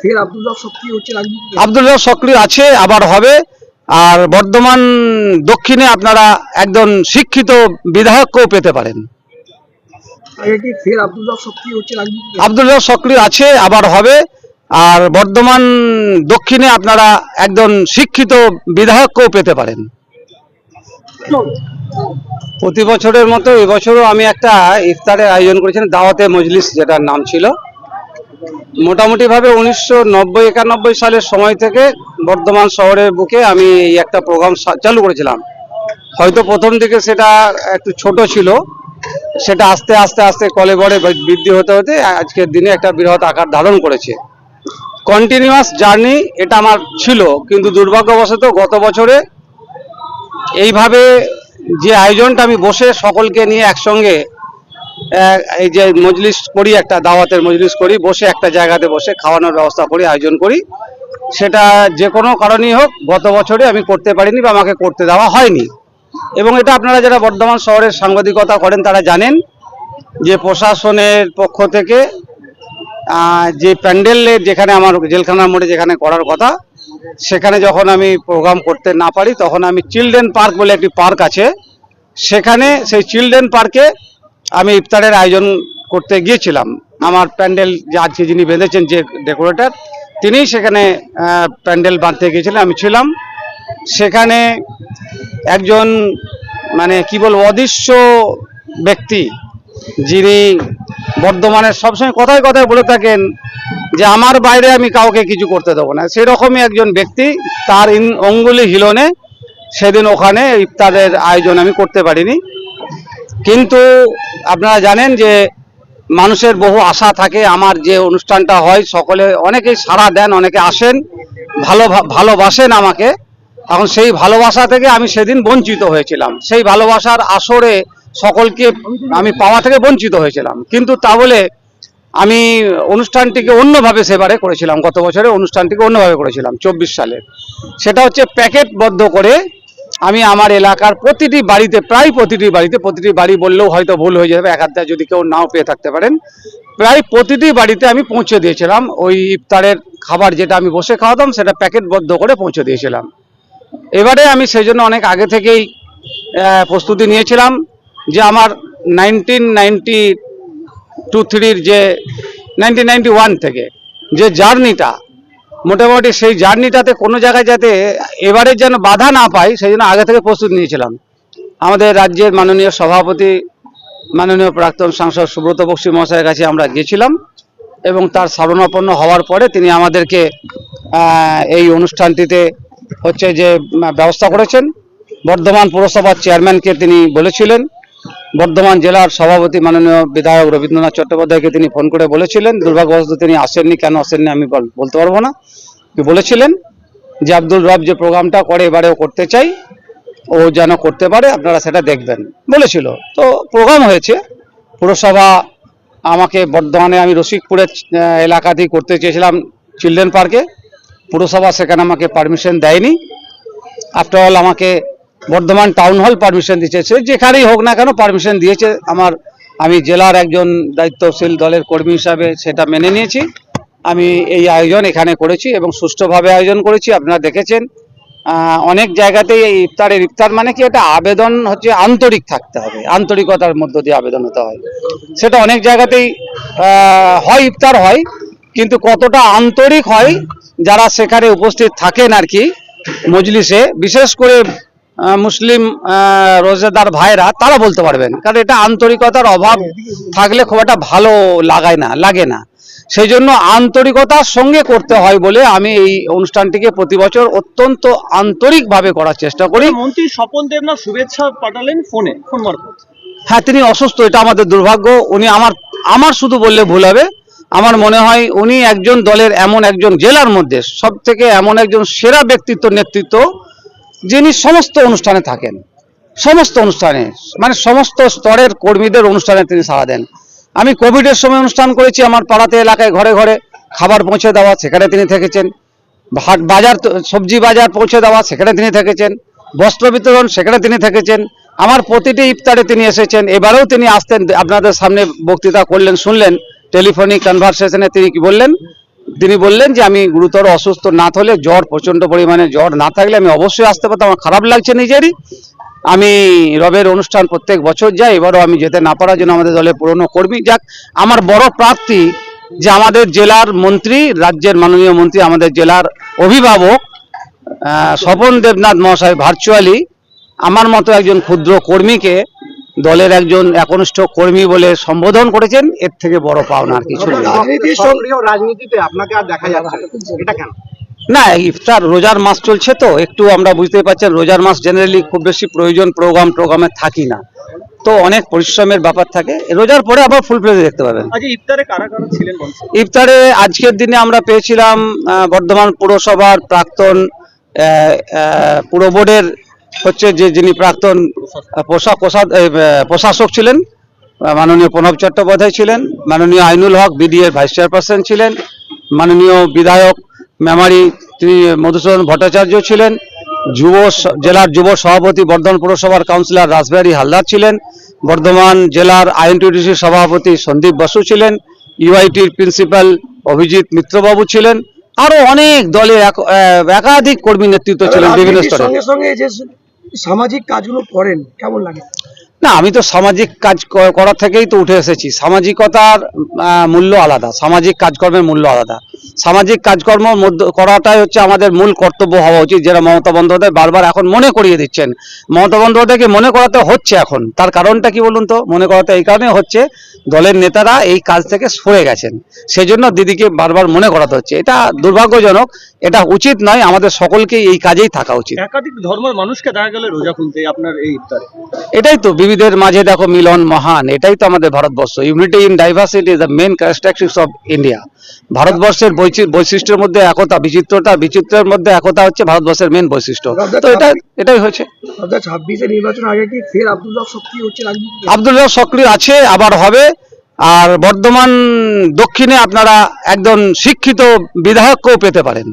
ফের আব্দুল্লাহ সক্রিয় আছে আবার হবে। আর বর্ধমান দক্ষিণে আপনারা একজন শিক্ষিত বিধায়ককেও পেতে পারেন। রাজনীতিতে? আবদুল্লাহ সক্রিয় আছে আবার হবে। আর বর্ধমান দক্ষিণে আপনারা একজন শিক্ষিত বিধায়ককেও পেতে পারেন। প্রতি বছরের মতো এবছরও আমি একটা ইফতারের আয়োজন করেছিলাম দাওয়াতে মজলিস যেটার নাম ছিল। মোটামুটিভাবে উনিশশো নব্বই, একানব্বই সালের সময় থেকে বর্ধমান শহরের বুকে আমি একটা প্রোগ্রাম চালু করেছিলাম। হয়তো প্রথম দিকে সেটা একটু ছোট ছিল, সেটা আস্তে আস্তে আস্তে কলে বড়ে বৃদ্ধি হতে হতে আজকের দিনে একটা বৃহৎ আকার ধারণ করেছে। কন্টিনিউয়াস জার্নি এটা আমার ছিল, কিন্তু দুর্ভাগ্যবশত গত বছরে এইভাবে যে আয়োজনটা আমি বসে সকলকে নিয়ে একসঙ্গে এই যে মজলিস করি, একটা দাওয়াতের মজলিস করি, বসে একটা জায়গাতে বসে খাওয়ানোর ব্যবস্থা করি, আয়োজন করি। সেটা যে কোনো কারণেই হোক, গত বছরে আমি করতে পারিনি বা আমাকে করতে দেওয়া হয়নি। এবং এটা আপনারা যারা বর্ধমান শহরের সাংবাদিকতা করেন, তারা জানেন যে প্রশাসনের পক্ষ থেকে যে প্যান্ডেলের যেখানে আমার জেলখানার মোড়ে যেখানে করার কথা, সেখানে যখন আমি প্রোগ্রাম করতে না পারি, তখন আমি চিলড্রেন পার্ক বলে একটি পার্ক আছে। সেখানে সেই চিলড্রেন পার্কে আমি ইফতারের আয়োজন করতে গিয়েছিলাম। আমার প্যান্ডেল যে আজকে যিনি বেঁধেছেন যে ডেকোরেটর তিনিই সেখানে প্যান্ডেল বাঁধতে গিয়েছিলেন, আমি ছিলাম। সেখানে একজন মানে কি বলব, অদৃশ্য ব্যক্তি, যিনি বর্ধমানের সবসময় কথায় কথায় বলে থাকেন যে আমার বাইরে আমি কাউকে কিছু করতে দেবো না। সেরকমই একজন ব্যক্তি, তার অঙ্গুলি হিলনে সেদিন ওখানে ইফতারের আয়োজন আমি করতে পারিনি। কিন্তু আপনারা জানেন যে মানুষের বহু আশা থাকে, আমার যে অনুষ্ঠানটা হয়, সকলে অনেকেই সাড়া দেন, অনেকে আসেন, ভালো ভালোবাসেন আমাকে। এখন সেই ভালোবাসা থেকে আমি সেদিন বঞ্চিত হয়েছিলাম। সেই ভালোবাসার আসরে সকলকে আমি পাওয়া থেকে বঞ্চিত হয়েছিলাম। কিন্তু তা বলে আমি অনুষ্ঠানটিকে অন্যভাবে সেবারে করেছিলাম। গত বছরে অনুষ্ঠানটিকে অন্যভাবে করেছিলাম, চব্বিশ সালে সেটা হচ্ছে প্যাকেটবদ্ধ করে আমি আমার এলাকার প্রতিটি বাড়িতে, প্রায় প্রতিটি বাড়িতে, প্রতিটি বাড়ি বললেও হয়তো ভুল হয়ে যাবে, এক আধটা যদি কেউ নাও পেয়ে থাকতে পারেন, প্রায় প্রতিটি বাড়িতে আমি পৌঁছে দিয়েছিলাম। ওই ইফতারের খাবার যেটা আমি বসে খাওয়াতাম, সেটা প্যাকেটবদ্ধ করে পৌঁছে দিয়েছিলাম। এবারে আমি সেই জন্য অনেক আগে থেকেই প্রস্তুতি নিয়েছিলাম যে আমার নাইনটিন নাইনটি টু থ্রির যে নাইনটিন নাইনটি ওয়ান থেকে যে জার্নিটা মোটামুটি সেই জার্নিটাতে কোনো জায়গায় যাতে এবারে যেন বাধা না পাই, সেই জন্য আগে থেকে প্রস্তুত নিয়েছিলাম। আমাদের রাজ্যের মাননীয় সভাপতি, মাননীয় প্রাক্তন সাংসদ সুব্রত বক্সী মহাশয়ের কাছে আমরা গিয়েছিলাম এবং তার শরণাপন্ন হওয়ার পরে তিনি আমাদেরকে এই অনুষ্ঠানটিতে হচ্ছে যে ব্যবস্থা করেছেন। বর্ধমান পুরসভার চেয়ারম্যানকে তিনি বলেছিলেন। বর্ধমান জেলার সভাপতি মাননীয় বিধায়ক রবীন্দ্রনাথ চট্টোপাধ্যায়কে তিনি ফোন করে বলেছিলেন, দুর্ভাগ্যবশত তিনি আসেননি। কেন আসেননি আমি বল- বলতে পারব না। বলেছিলেন যে আব্দুল রব যে প্রোগ্রামটা করে, এবারেও করতে চাই, ও যেন করতে পারে, আপনারা সেটা দেখবেন। বলেছিল। তো প্রোগ্রাম হয়েছে। পুরসভা আমাকে বর্ধমানে আমি রসিকপুরের এলাকাতেই করতে চেয়েছিলাম চিলড্রেন পার্কে। পুরসভা সেখানে আমাকে পারমিশন দেয়নি। আফটার অল আমাকে বর্ধমান টাউন হল পারমিশন দিয়েছে। সে যেখানেই হোক না কেন পারমিশন দিয়েছে। আমার, আমি জেলার একজন দায়িত্বশীল দলের কর্মী হিসাবে সেটা মেনে নিয়েছি। আমি এই আয়োজন এখানে করেছি এবং সুষ্ঠুভাবে আয়োজন করেছি। আপনারা দেখেছেন অনেক জায়গাতেই এই ইফতারের, ইফতার মানে কি? এটা আবেদন হচ্ছে আন্তরিক থাকতে হবে। আন্তরিকতার মধ্য দিয়ে আবেদন হতে হয়। সেটা অনেক জায়গাতেই হয় ইফতার হয়, কিন্তু কতটা আন্তরিক হয়, যারা সেখানে উপস্থিত থাকেন আর কি, মজলিসে, বিশেষ করে মুসলিম রোজেদার ভাইরা তারা বলতে পারবেন। কারণ এটা আন্তরিকতার অভাব থাকলে খুব একটা ভালো লাগায় না লাগে না। সেই জন্য আন্তরিকতার সঙ্গে করতে হয় বলে আমি এই অনুষ্ঠানটিকে প্রতি বছর অত্যন্ত আন্তরিকভাবে করার চেষ্টা করি। মন্ত্রী স্বপন দেবনাথ শুভেচ্ছা পাঠালেন ফোনে ফোন মারফত। হ্যাঁ তিনি অসুস্থ এটা আমাদের দুর্ভাগ্য। উনি আমার আমার শুধু বললে ভুল হবে। আমার মনে হয় উনি একজন দলের এমন একজন জেলার মধ্যে সব থেকে এমন একজন সেরা ব্যক্তিত্ব নেতৃত্ব যিনি সমস্ত অনুষ্ঠানে থাকেন, সমস্ত অনুষ্ঠানে মানে সমস্ত স্তরের কর্মীদের অনুষ্ঠানে তিনি সাড়া দেন। আমি কোভিডের সময় অনুষ্ঠান করেছি, আমার পাড়াতে এলাকায় ঘরে ঘরে খাবার পৌঁছে দেওয়া, সেখানে তিনি থেকেছেন। হাট বাজার সবজি বাজার পৌঁছে দেওয়া, সেখানে তিনি থেকেছেন। বস্ত্র বিতরণ, সেখানে তিনি থেকেছেন। আমার প্রতিটি ইফতারে তিনি এসেছেন। এবারেও তিনি আসতেন, আপনাদের সামনে বক্তৃতা করলেন, শুনলেন, টেলিফোনিক কনভারসেশনে তিনি কি বললেন তিনি বললেন যে আমি গুরুতর অসুস্থ না হলে জ্বর প্রচণ্ড পরিমাণে জ্বর না থাকলে আমি অবশ্যই আসতে পারতাম। আমার খারাপ লাগছে নিজেরই। আমি রবের অনুষ্ঠান প্রত্যেক বছর যাই, এবারও আমি যেতে না পারার জন্য আমাদের দলের পুরনো কর্মী যাক। আমার বড় প্রার্থী যে আমাদের জেলার মন্ত্রী, রাজ্যের মাননীয় মন্ত্রী, আমাদের জেলার অভিভাবক স্বপন দেবনাথ মহাশয় ভার্চুয়ালি আমার মতো একজন ক্ষুদ্র কর্মীকে দলের একজন একনিষ্ঠ কর্মী বলে সম্বোধন করেছেন এর থেকে বড় পাওনা আর কিছু রাজনীতিতে আপনাকে আর দেখা যাচ্ছে না। এটা কেন? না ইফতার রোজার মাস চলছে তো একটু আমরা বুঝতে পারছেন রোজার মাস জেনারেলি খুব বেশি প্রয়োজন প্রোগ্রাম প্রোগ্রামে থাকি না। তো অনেক পরিশ্রমের ব্যাপার থাকে রোজার পরে আবার ফুল প্লেজে দেখতে পাবেন। ইফতারে কারা কারা ইফতারে আজকের দিনে আমরা পেয়েছিলাম বর্ধমান পুরসভার প্রাক্তন আহ, আহ, পুর বোর্ডের হচ্ছে যে যিনি প্রাক্তন প্রশাসক ছিলেন মাননীয় প্রণব চট্টোপাধ্যায় ছিলেন মাননীয় আইনুল হক বিডিএর ভাইস চেয়ারপারসন ছিলেন মাননীয় বিধায়ক মেমারি তিনি মধুসূদন ভট্টাচার্য ছিলেন যুব জেলার যুব সভাপতি বর্ধমান পুরসভার কাউন্সিলর রাসবিহারী হালদার ছিলেন বর্ধমান জেলার আইএনটিডিসি সভাপতি সন্দীপ বসু ছিলেন ইউআইটির প্রিন্সিপাল অভিজিৎ মিত্রবাবু ছিলেন আরও অনেক দলের এক- একাধিক কর্মী নেতৃত্ব ছিলেন বিভিন্ন স্তরে। সঙ্গে সঙ্গে সামাজিক কাজগুলো করেন, কেমন লাগে? না, আমি তো সামাজিক কাজ করা থেকেই তো উঠে এসেছি। সামাজিকতার মূল্য আলাদা। সামাজিক কাজকর্মের মূল্য আলাদা। সামাজিক কাজকর্ম মধ্য- করাটাই হচ্ছে আমাদের মূল কর্তব্য হওয়া উচিত যেটা মমতা বন্দ্যোপাধ্যায় বারবার এখন মনে করিয়ে দিচ্ছেন। মমতা বন্দ্যোপাধ্যায়কে মনে করাতে হচ্ছে এখন। তার কারণটা কি বলুন তো? মনে করাতে এই কারণে হচ্ছে দলের নেতারা এই কাজ থেকে সরে গেছেন। সেজন্য দিদিকে বারবার মনে করাতে হচ্ছে। এটা দুর্ভাগ্যজনক। এটা উচিত নয় আমাদের সকলকেই এই কাজেই থাকা উচিত। একাধিক ধর্মের মানুষকে দেখা গেল রোজা খুলতে আপনার এই ইফতারে। এটাই তো বিবিধের মাঝে দেখো মিলন মহান এটাই তো আমাদের Bharatvarsha. Unity in diversity is the main characteristics of India ভারতবর্ষের বৈশিষ্ট্যের মধ্যে একতা বিচিত্রতা বিচিত্রের মধ্যে একতা হচ্ছে ভারতবর্ষের মেন বৈশিষ্ট্য। তো এটা এটাই হয়েছে। ছাব্বিশে নির্বাচন আগে কি ফের আব্দুল্লাহ সক্রিয় হচ্ছে আব্দুল্লাহ সক্রিয় আছে আবার হবে। আর বর্ধমান দক্ষিণে আপনারা একজন শিক্ষিত বিধায়ককেও পেতে পারেন।